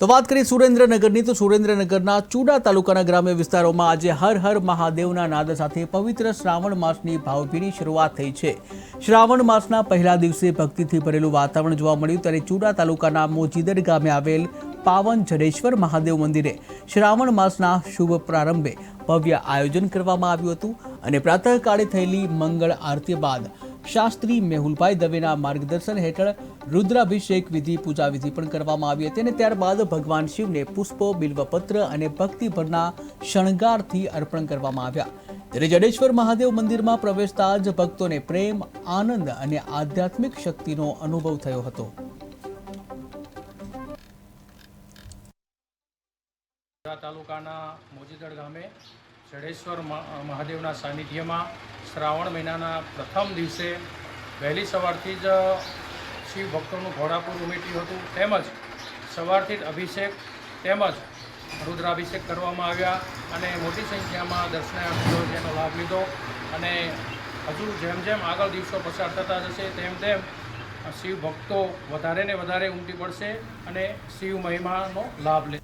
તો વાત કરીએ સુરેન્દ્રનગરની, તો સુરેન્દ્રનગરના ચુડા તાલુકાના ગ્રામ્ય વિસ્તારોમાં આજે હર હર મહાદેવના નાદ સાથે પવિત્ર શ્રાવણ માસની ભાવભીની શરૂઆત થઈ છે. શ્રાવણ માસના પહેલા દિવસે ભક્તિથી ભરેલું વાતાવરણ જોવા મળ્યું, ત્યારે ચુડા તાલુકાના મોજીદર ગામે આવેલ પાવન જડેશ્વર મહાદેવ મંદિરે શ્રાવણ માસના શુભ પ્રારંભે ભવ્ય આયોજન કરવામાં આવ્યું હતું અને પ્રાતઃકાળે થયેલી મંગળ આરતી બાદ શાસ્ત્રી મેહુલભાઈ દવેના માર્ગદર્શન હેઠળ રુદ્રાભિષેક વિધિ પૂજા વિધિ પણ કરવામાં આવી હતી અને ત્યારબાદ ભગવાન શિવને પુષ્પો, બિલ્વપત્ર અને ભક્તિભરના શણગારથી અર્પણ કરવામાં આવ્યા. ત્યારે જડેશ્વર મહાદેવ મંદિરમાં પ્રવેશતા જ ભક્તોને પ્રેમ, આનંદ અને આધ્યાત્મિક શક્તિનો અનુભવ થયો હતો. તાલુકાના મોજીદડ ગામે જડેશ્વર મહાદેવના સાનિધ્યમાં શ્રાવણ મહિનાના પ્રથમ દિવસે વહેલી સવારથી જ શિવ ભક્તોનું ઘોડાપુર ઉમેટ્યું હતું. તેમજ સવારથી જ અભિષેક તેમજ રુદ્રાભિષેક કરવામાં આવ્યા અને મોટી સંખ્યામાં દર્શનાર્થીઓ જેનો લાભ લીધો. અને હજુ જેમ જેમ આગળ દિવસો પસાર થતા જશે, તેમ તેમ શિવ ભક્તો વધારે ને વધારે ઉમટી પડશે અને શિવ મહિમાનો લાભ લે